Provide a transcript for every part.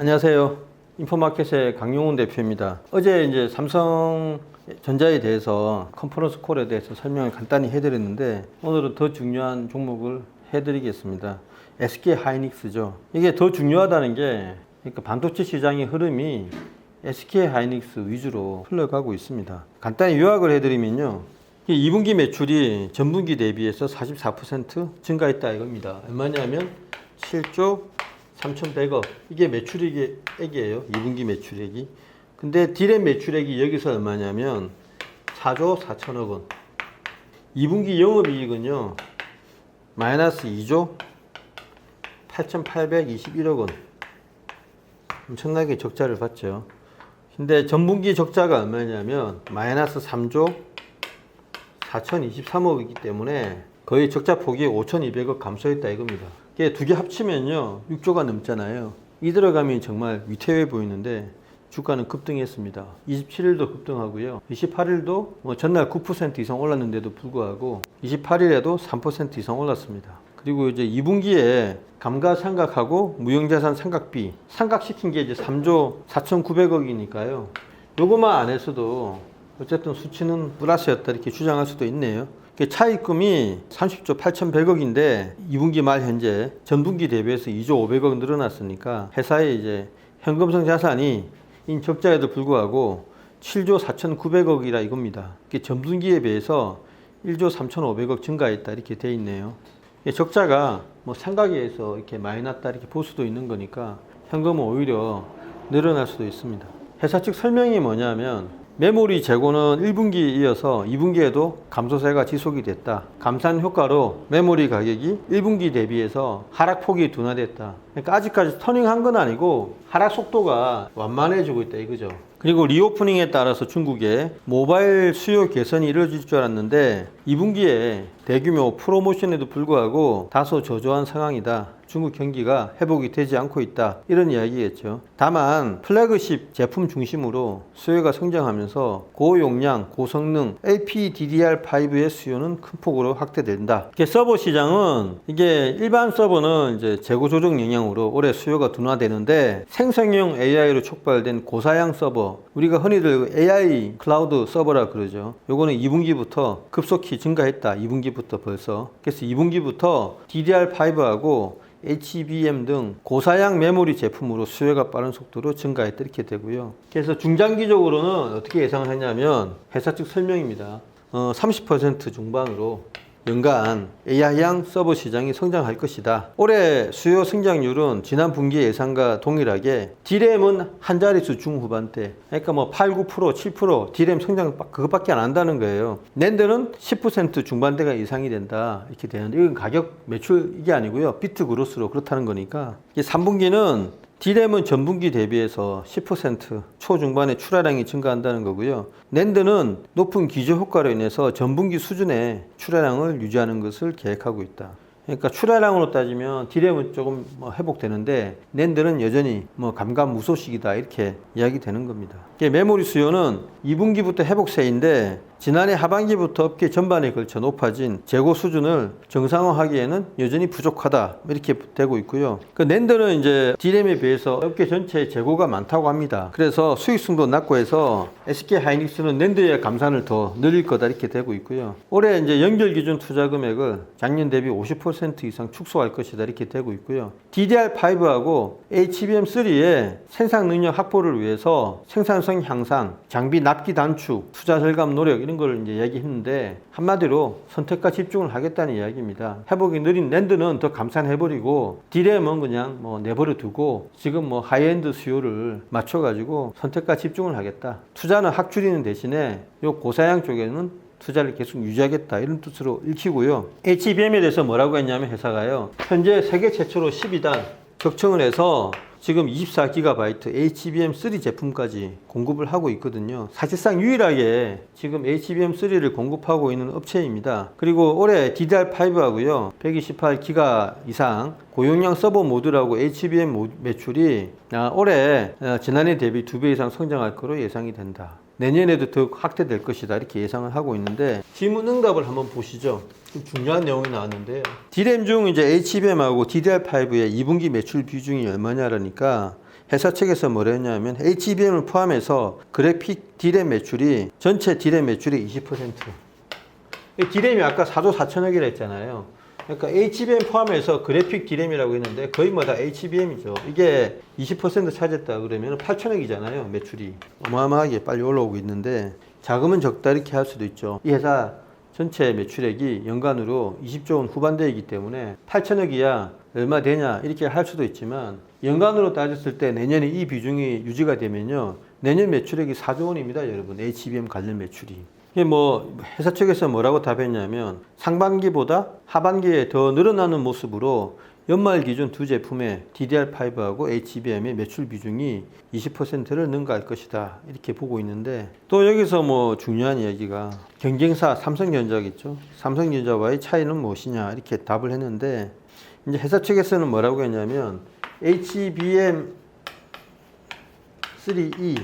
안녕하세요. 인포마켓의 강용훈 대표입니다. 어제 이제 삼성 전자에 대해서 컨퍼런스 콜에 대해서 설명을 간단히 해드렸는데 오늘은 더 중요한 종목을 해드리겠습니다. SK 하이닉스죠. 이게 더 중요하다는 게 그러니까 반도체 시장의 흐름이 SK 하이닉스 위주로 흘러가고 있습니다. 간단히 요약을 해드리면요. 이 2분기 매출이 전분기 대비해서 44% 증가했다 이겁니다. 얼마냐면 7조 3,100억. 이게 매출액이에요. 2분기 매출액이. 근데 디램 매출액이 여기서 얼마냐면 4조 4천억 원. 2분기 영업이익은요. 마이너스 2조 8,821억 원. 엄청나게 적자를 봤죠. 근데 전분기 적자가 얼마냐면 마이너스 3조 4,023억이기 때문에 거의 적자 폭이 5,200억 감소했다 이겁니다. 이게 두 개 합치면요 6조가 넘잖아요. 이 들어가면 정말 위태해 보이는데 주가는 급등했습니다. 27일도 급등하고요. 28일도 뭐 전날 9% 이상 올랐는데도 불구하고 28일에도 3% 이상 올랐습니다. 그리고 이제 2분기에 감가상각하고 무형자산 상각비 상각시킨 게 이제 3조 4,900억이니까요. 요거만 안 했어도 어쨌든 수치는 플러스였다 이렇게 주장할 수도 있네요. 그 차입금이 30조 8,100억인데 2분기 말 현재 전분기 대비해서 2조 500억 늘어났으니까 회사의 이제 현금성 자산이 인 적자에도 불구하고 7조 4,900억이라 이겁니다. 이게 전분기에 비해서 1조 3,500억 증가했다 이렇게 돼 있네요. 적자가 뭐 상각에서 이렇게 많이 났다 이렇게 볼 수도 있는 거니까 현금은 오히려 늘어날 수도 있습니다. 회사 측 설명이 뭐냐면 메모리 재고는 1분기에 이어서 2분기에도 감소세가 지속이 됐다. 감산 효과로 메모리 가격이 1분기 대비해서 하락폭이 둔화됐다. 그러니까 아직까지 터닝한 건 아니고 하락 속도가 완만해지고 있다 이거죠. 그리고 리오프닝에 따라서 중국의 모바일 수요 개선이 이루어질 줄 알았는데 2분기에 대규모 프로모션에도 불구하고 다소 저조한 상황이다. 중국 경기가 회복이 되지 않고 있다. 이런 이야기겠죠. 다만 플래그십 제품 중심으로 수요가 성장하면서 고용량, 고성능 LPDDR5의 수요는 큰 폭으로 확대된다. 이게 서버 시장은 이게 일반 서버는 이제 재고 조정 영향으로 올해 수요가 둔화되는데 생성형 AI로 촉발된 고사양 서버 우리가 흔히들 AI 클라우드 서버라 그러죠. 요거는 2분기부터 급속히 증가했다. 2분기부터 벌써. 그래서 2분기부터 DDR5하고 HBM 등 고사양 메모리 제품으로 수요가 빠른 속도로 증가했다 이렇게 되고요. 그래서 중장기적으로는 어떻게 예상을 했냐면 회사 측 설명입니다. 어, 30% 중반으로 연간 AI향 서버 시장이 성장할 것이다. 올해 수요 성장률은 지난 분기 예상과 동일하게 D램은 한 자릿수 중후반대. 그러니까 뭐 8, 9%, 7% D램 성장 그것밖에 안 한다는 거예요. 낸드는 10% 중반대가 이상이 된다. 이렇게 되는데 이건 가격 매출 이게 아니고요. 비트 그로스로 그렇다는 거니까. 이게 3분기는 D램은 전분기 대비해서 10% 초중반의 출하량이 증가한다는 거고요. 낸드는 높은 기저 효과로 인해서 전분기 수준의 출하량을 유지하는 것을 계획하고 있다. 그러니까 출하량으로 따지면 D램은 조금 뭐 회복되는데 낸드는 여전히 뭐 감감 무소식이다 이렇게 이야기되는 겁니다. 메모리 수요는 2분기부터 회복세인데 지난해 하반기부터 업계 전반에 걸쳐 높아진 재고 수준을 정상화하기에는 여전히 부족하다 이렇게 되고 있고요. 그 낸드는 이제 D램에 비해서 업계 전체에 재고가 많다고 합니다. 그래서 수익성도 낮고 해서 SK 하이닉스는 낸드의 감산을 더 늘릴 거다 이렇게 되고 있고요. 올해 이제 연결 기준 투자 금액을 작년 대비 50% 이상 축소할 것이다 이렇게 되고 있고요. DDR5하고 HBM3의 생산 능력 확보를 위해서 생산성 향상, 장비 납기 단축, 투자 절감 노력 이런 걸 이제 얘기했는데 한마디로 선택과 집중을 하겠다는 이야기입니다. 회복이 느린 랜드는 더 감산해버리고 디램은 그냥 뭐 내버려 두고 지금 뭐 하이엔드 수요를 맞춰가지고 선택과 집중을 하겠다. 투자는 확 줄이는 대신에 요 고사양 쪽에는 투자를 계속 유지하겠다 이런 뜻으로 읽히고요. HBM에 대해서 뭐라고 했냐면 회사가요. 현재 세계 최초로 12단 격청을 해서 지금 24GB HBM3 제품까지 공급을 하고 있거든요. 사실상 유일하게 지금 HBM3를 공급하고 있는 업체입니다. 그리고 올해 DDR5하고요. 128GB 이상 고용량 서버 모듈하고 HBM 매출이 아, 올해 어, 지난해 대비 2배 이상 성장할 거로 예상이 된다. 내년에도 더 확대될 것이다 이렇게 예상을 하고 있는데 질문 응답을 한번 보시죠. 좀 중요한 내용이 나왔는데요. D램 중 이제 HBM하고 DDR5의 2분기 매출 비중이 얼마냐라니까 회사 측에서 뭐라 했냐면 HBM을 포함해서 그래픽 디램 매출이 전체 디램 매출의 20%. 이 디램이 아까 4조 4천억이라 했잖아요. 그러니까 HBM 포함해서 그래픽 디램이라고 했는데 거의 뭐 다 HBM이죠. 이게 20% 차지했다 그러면 8천억이잖아요. 매출이. 어마어마하게 빨리 올라오고 있는데 자금은 적다 이렇게 할 수도 있죠. 이 회사 전체 매출액이 연간으로 20조 원 후반대이기 때문에 8천억이야 얼마 되냐 이렇게 할 수도 있지만 연간으로 따졌을 때 내년에 이 비중이 유지가 되면요 내년 매출액이 4조 원입니다 여러분 HBM 관련 매출이 이게 뭐 회사 측에서 뭐라고 답했냐면 상반기보다 하반기에 더 늘어나는 모습으로 연말 기준 두 제품의 DDR5하고 HBM의 매출 비중이 20%를 능가할 것이다. 이렇게 보고 있는데 또 여기서 뭐 중요한 이야기가 경쟁사 삼성전자겠죠. 삼성전자와의 차이는 무엇이냐 이렇게 답을 했는데 이제 회사 측에서는 뭐라고 했냐면 HBM 3E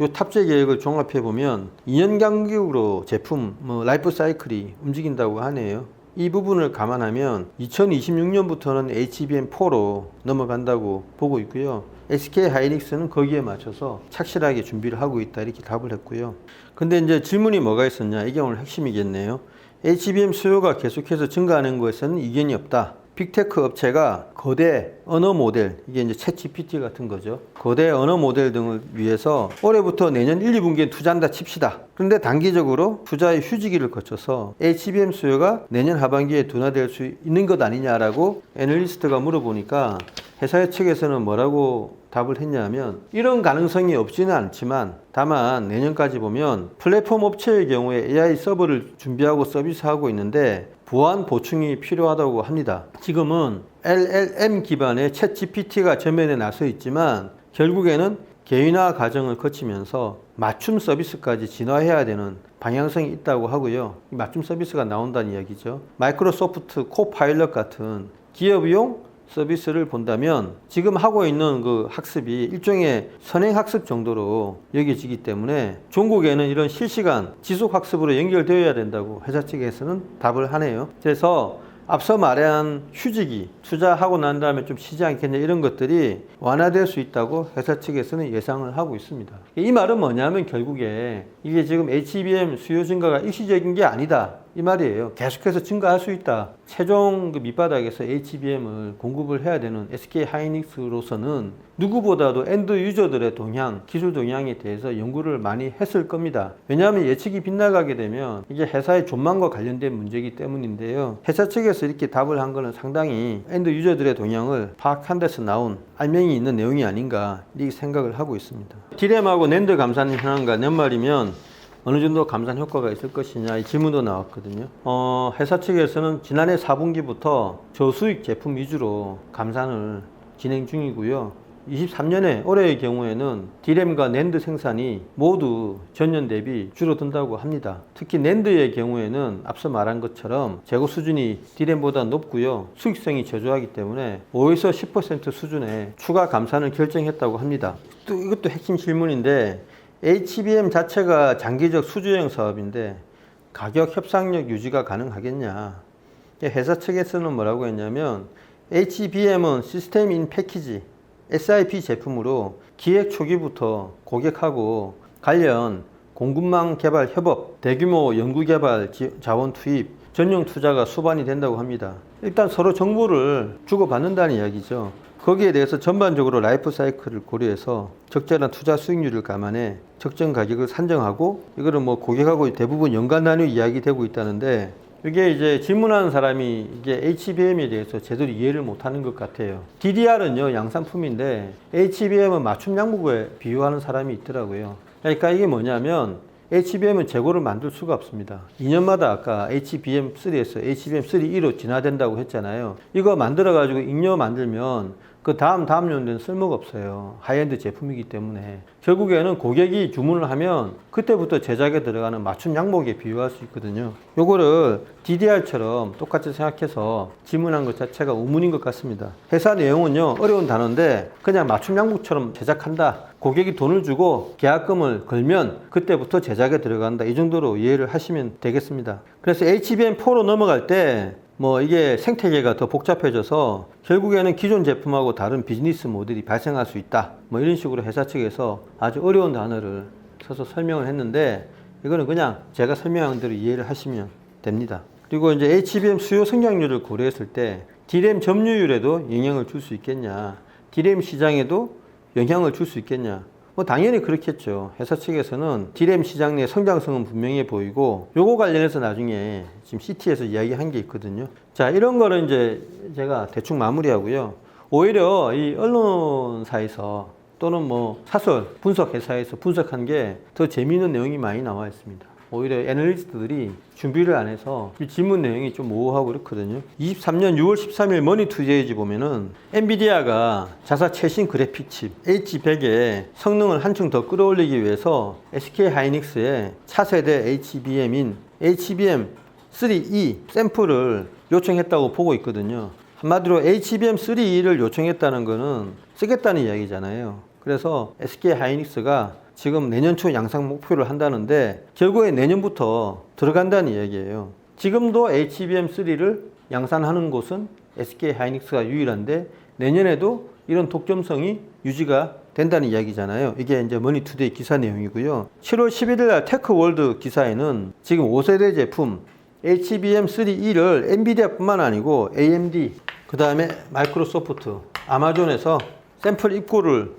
요 탑재 계획을 종합해 보면 2년 간격으로 제품 뭐 라이프 사이클이 움직인다고 하네요. 이 부분을 감안하면 2026년부터는 HBM4로 넘어간다고 보고 있고요. SK 하이닉스는 거기에 맞춰서 착실하게 준비를 하고 있다 이렇게 답을 했고요. 근데 이제 질문이 뭐가 있었냐? 이게 오늘 핵심이겠네요. HBM 수요가 계속해서 증가하는 것에는 이견이 없다. 빅테크 업체가 거대 언어 모델, 이게 이제 챗 GPT 같은 거죠. 거대 언어 모델 등을 위해서 올해부터 내년 1, 2분기에 투자한다 칩시다. 그런데 단기적으로 투자의 휴지기를 거쳐서 HBM 수요가 내년 하반기에 둔화될 수 있는 것 아니냐라고 애널리스트가 물어보니까 회사 측에서는 뭐라고 답을 했냐면 이런 가능성이 없지는 않지만 다만 내년까지 보면 플랫폼 업체의 경우에 AI 서버를 준비하고 서비스하고 있는데 보안 보충이 필요하다고 합니다. 지금은 LLM 기반의 챗 GPT가 전면에 나서 있지만 결국에는 개인화 과정을 거치면서 맞춤 서비스까지 진화해야 되는 방향성이 있다고 하고요. 이 맞춤 서비스가 나온다는 이야기죠. 마이크로소프트 코파일럿 같은 기업용 서비스를 본다면 지금 하고 있는 그 학습이 일종의 선행 학습 정도로 여겨지기 때문에 종국에는 이런 실시간 지속 학습으로 연결되어야 된다고 회사 측에서는 답을 하네요. 그래서 앞서 말한 휴직이 투자하고 난 다음에 좀 쉬지 않겠냐 이런 것들이 완화될 수 있다고 회사 측에서는 예상을 하고 있습니다. 이 말은 뭐냐면 결국에 이게 지금 HBM 수요 증가가 일시적인 게 아니다. 이 말이에요. 계속해서 증가할 수 있다. 최종 그 밑바닥에서 HBM을 공급을 해야 되는 SK 하이닉스로서는 누구보다도 엔드 유저들의 동향, 기술 동향에 대해서 연구를 많이 했을 겁니다. 왜냐하면 예측이 빗나가게 되면 이게 회사의 존망과 관련된 문제이기 때문인데요. 회사 측에서 이렇게 답을 한 거는 상당히 엔드 유저들의 동향을 파악한 데서 나온 알맹이 있는 내용이 아닌가 이렇게 생각을 하고 있습니다. 디램하고 낸드 감산 현황과 연말이면 어느 정도 감산 효과가 있을 것이냐 이 질문도 나왔거든요. 어, 회사 측에서는 지난해 4분기부터 저수익 제품 위주로 감산을 진행 중이고요. 23년에 올해의 경우에는 디램과 낸드 생산이 모두 전년 대비 줄어든다고 합니다. 특히 낸드의 경우에는 앞서 말한 것처럼 재고 수준이 디램보다 높고요. 수익성이 저조하기 때문에 5에서 10% 수준의 추가 감산을 결정했다고 합니다. 또 이것도 핵심 질문인데 HBM 자체가 장기적 수주형 사업인데 가격 협상력 유지가 가능하겠냐? 회사 측에서는 뭐라고 했냐면 HBM은 시스템 인 패키지 SIP 제품으로 기획 초기부터 고객하고 관련 공급망 개발 협업, 대규모 연구 개발 자원 투입, 전용 투자가 수반이 된다고 합니다. 일단 서로 정보를 주고받는다는 이야기죠. 거기에 대해서 전반적으로 라이프 사이클을 고려해서 적절한 투자 수익률을 감안해 적정 가격을 산정하고 이거는 뭐 고객하고 대부분 연간 단위 이야기 되고 있다는데 이게 이제 질문하는 사람이 이게 HBM에 대해서 제대로 이해를 못하는 것 같아요. DDR은요 양산품인데 HBM은 맞춤 양목에 비유하는 사람이 있더라고요. 그러니까 이게 뭐냐면 HBM은 재고를 만들 수가 없습니다. 2년마다 아까 HBM3에서 HBM3E로 진화된다고 했잖아요. 이거 만들어가지고 잉여 만들면 그 다음 다음 연도는 쓸모가 없어요. 하이엔드 제품이기 때문에 결국에는 고객이 주문을 하면 그때부터 제작에 들어가는 맞춤 양목에 비유할 수 있거든요. 요거를 DDR처럼 똑같이 생각해서 질문한 것 자체가 우문인 것 같습니다. 회사 내용은요 어려운 단어인데 그냥 맞춤 양목처럼 제작한다. 고객이 돈을 주고 계약금을 걸면 그때부터 제작에 들어간다. 이 정도로 이해를 하시면 되겠습니다. 그래서 HBM4로 넘어갈 때 뭐 이게 생태계가 더 복잡해져서 결국에는 기존 제품하고 다른 비즈니스 모델이 발생할 수 있다. 뭐 이런 식으로 회사 측에서 아주 어려운 단어를 써서 설명을 했는데 이거는 그냥 제가 설명한 대로 이해를 하시면 됩니다. 그리고 이제 HBM 수요 성장률을 고려했을 때 D램 점유율에도 영향을 줄 수 있겠냐. D램 시장에도 영향을 줄 수 있겠냐. 뭐 당연히 그렇겠죠. 회사 측에서는 D램 시장 내 성장성은 분명해 보이고 요거 관련해서 나중에 지금 CT에서 이야기한 게 있거든요. 자, 이런 거는 이제 제가 대충 마무리하고요. 오히려 이 언론사에서 또는 뭐 사설 분석 회사에서 분석한 게 더 재미있는 내용이 많이 나와 있습니다. 오히려 애널리스트들이 준비를 안 해서 이 질문 내용이 좀 모호하고 그렇거든요. 23년 6월 13일 머니투데이지 보면은 엔비디아가 자사 최신 그래픽 칩 H100의 성능을 한층 더 끌어올리기 위해서 SK 하이닉스의 차세대 HBM인 HBM 3E 샘플을 요청했다고 보고 있거든요. 한마디로 HBM3E를 요청했다는 거는 쓰겠다는 이야기잖아요. 그래서 SK 하이닉스가 지금 내년 초 양상 목표를 한다는데 결국에 내년부터 들어간다는 이야기예요. 지금도 HBM3를 양산하는 곳은 SK 하이닉스가 유일한데 내년에도 이런 독점성이 유지가 된다는 이야기잖아요. 이게 이제 머니투데이 기사 내용이고요. 7월 11일 날 테크월드 기사에는 지금 5세대 제품 HBM3E를 엔비디아뿐만 아니고 AMD, 그 다음에 마이크로소프트, 아마존에서 샘플 입고를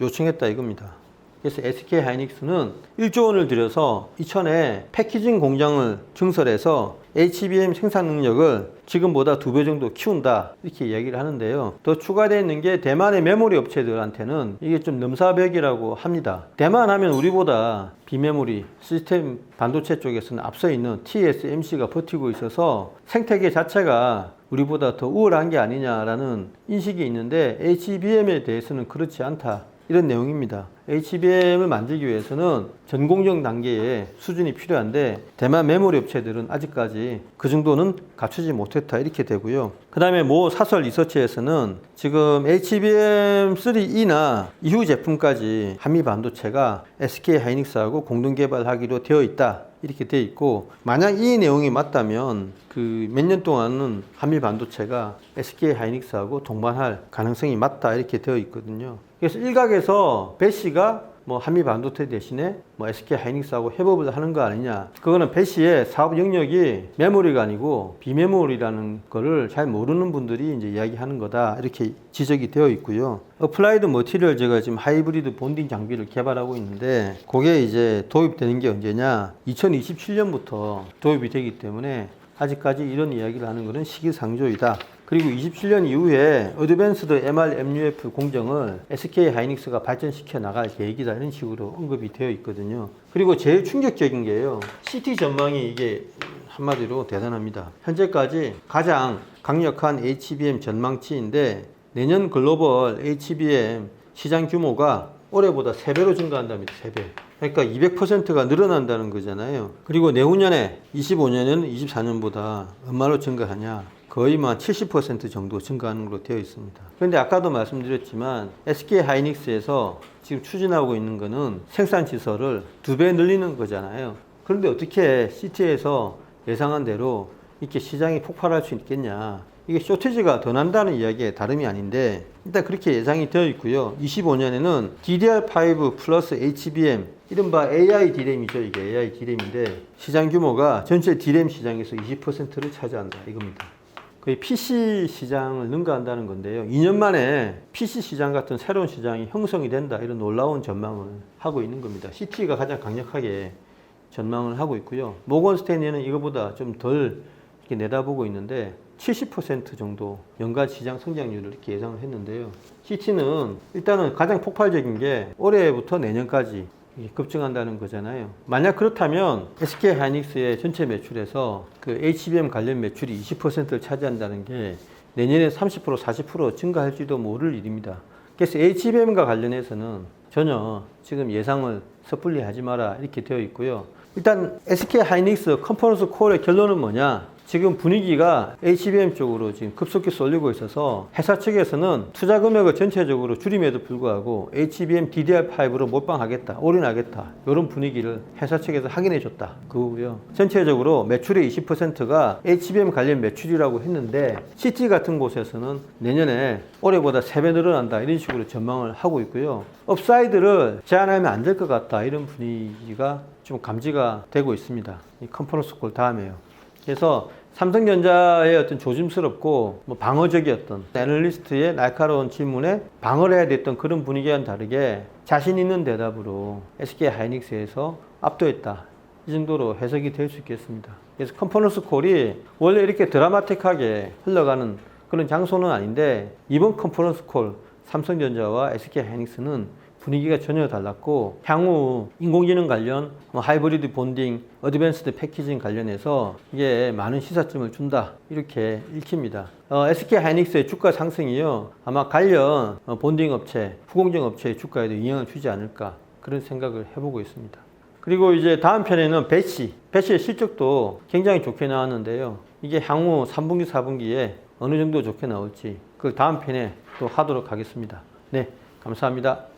요청했다 이겁니다. 그래서 SK 하이닉스는 1조 원을 들여서 이천에 패키징 공장을 증설해서 HBM 생산 능력을 지금보다 두 배 정도 키운다 이렇게 이야기를 하는데요. 더 추가되어 있는 게 대만의 메모리 업체들한테는 이게 좀 넘사벽이라고 합니다. 대만 하면 우리보다 비메모리 시스템 반도체 쪽에서는 앞서 있는 TSMC가 버티고 있어서 생태계 자체가 우리보다 더 우월한 게 아니냐라는 인식이 있는데 HBM에 대해서는 그렇지 않다. 이런 내용입니다. HBM을 만들기 위해서는 전공정 단계의 수준이 필요한데 대만 메모리 업체들은 아직까지 그 정도는 갖추지 못했다 이렇게 되고요. 그 다음에 모 사설 리서치에서는 지금 HBM3E나 이후 제품까지 한미 반도체가 SK 하이닉스하고 공동 개발하기로 되어 있다. 이렇게 돼 있고 만약 이 내용이 맞다면 그 몇 년 동안은 한미 반도체가 SK 하이닉스하고 동반할 가능성이 맞다 이렇게 되어 있거든요. 그래서 일각에서 배시가 뭐 한미 반도체 대신에 뭐 SK 하이닉스하고 협업을 하는 거 아니냐. 그거는 배시의 사업 영역이 메모리가 아니고 비메모리라는 거를 잘 모르는 분들이 이제 이야기하는 거다. 이렇게 지적이 되어 있고요. 어플라이드 머티리얼 제가 지금 하이브리드 본딩 장비를 개발하고 있는데 그게 이제 도입되는 게 언제냐? 2027년부터 도입이 되기 때문에 아직까지 이런 이야기를 하는 것은 시기상조이다. 그리고 27년 이후에 어드밴스드 MR MUF 공정을 SK 하이닉스가 발전시켜 나갈 계획이다 이런 식으로 언급이 되어 있거든요. 그리고 제일 충격적인 게요. CT 전망이 이게 한마디로 대단합니다. 현재까지 가장 강력한 HBM 전망치인데 내년 글로벌 HBM 시장 규모가 올해보다 3배로 증가한답니다. 3배. 그러니까 200%가 늘어난다는 거잖아요. 그리고 내후년에 25년에는 24년보다 얼마로 증가하냐? 거의 만70% 정도 증가하는 걸로 되어 있습니다. 그런데 아까도 말씀드렸지만 SK 하이닉스에서 지금 추진하고 있는 거는 생산 시설을 두 배 늘리는 거잖아요. 그런데 어떻게 CT에서 예상한 대로 이렇게 시장이 폭발할 수 있겠냐? 이게 쇼티지가 더 난다는 이야기에 다름이 아닌데 일단 그렇게 예상이 되어 있고요. 25년에는 DDR5 플러스 HBM 이른바 AI D램이죠. 이게 AI D램인데 시장 규모가 전체 D램 시장에서 20%를 차지한다 이겁니다. 거의 PC 시장을 능가한다는 건데요. 2년 만에 PC 시장 같은 새로운 시장이 형성이 된다 이런 놀라운 전망을 하고 있는 겁니다. CT가 가장 강력하게 전망을 하고 있고요. 모건 스탠리는 이거보다 좀덜 내다보고 있는데 70% 정도 연간 시장 성장률을 이렇게 예상을 했는데요. CT는 일단은 가장 폭발적인 게 올해부터 내년까지 급증한다는 거잖아요. 만약 그렇다면 SK 하이닉스의 전체 매출에서 그 HBM 관련 매출이 20%를 차지한다는 게 내년에 30% 40% 증가할지도 모를 일입니다. 그래서 HBM과 관련해서는 전혀 지금 예상을 섣불리 하지 마라 이렇게 되어 있고요. 일단 SK 하이닉스 컨퍼런스 콜의 결론은 뭐냐? 지금 분위기가 HBM 쪽으로 지금 급속히 쏠리고 있어서 회사 측에서는 투자 금액을 전체적으로 줄임에도 불구하고 HBM DDR5로 몰빵하겠다, 올인하겠다 이런 분위기를 회사 측에서 확인해 줬다 그거고요. 전체적으로 매출의 20%가 HBM 관련 매출이라고 했는데 CT 같은 곳에서는 내년에 올해보다 3배 늘어난다 이런 식으로 전망을 하고 있고요. 업사이드를 제한하면 안 될 것 같다 이런 분위기가 좀 감지가 되고 있습니다. 이 컨퍼런스 콜 다음에요. 그래서 삼성전자의 어떤 조심스럽고 뭐 방어적이었던 애널리스트의 날카로운 질문에 방어를 해야 됐던 그런 분위기와는 다르게 자신 있는 대답으로 SK 하이닉스에서 압도했다. 이 정도로 해석이 될 수 있겠습니다. 그래서 컨퍼런스 콜이 원래 이렇게 드라마틱하게 흘러가는 그런 장소는 아닌데 이번 컨퍼런스 콜 삼성전자와 SK 하이닉스는 분위기가 전혀 달랐고 향후 인공지능 관련 뭐 하이브리드 본딩, 어드밴스드 패키징 관련해서 이게 많은 시사점을 준다 이렇게 읽힙니다. 어, SK 하이닉스의 주가 상승이요 아마 관련 어, 본딩 업체, 후공정 업체의 주가에도 영향을 주지 않을까 그런 생각을 해보고 있습니다. 그리고 이제 다음 편에는 배치, 배치의 실적도 굉장히 좋게 나왔는데요. 이게 향후 3분기, 4분기에 어느 정도 좋게 나올지 그 다음 편에 또 하도록 하겠습니다. 네, 감사합니다.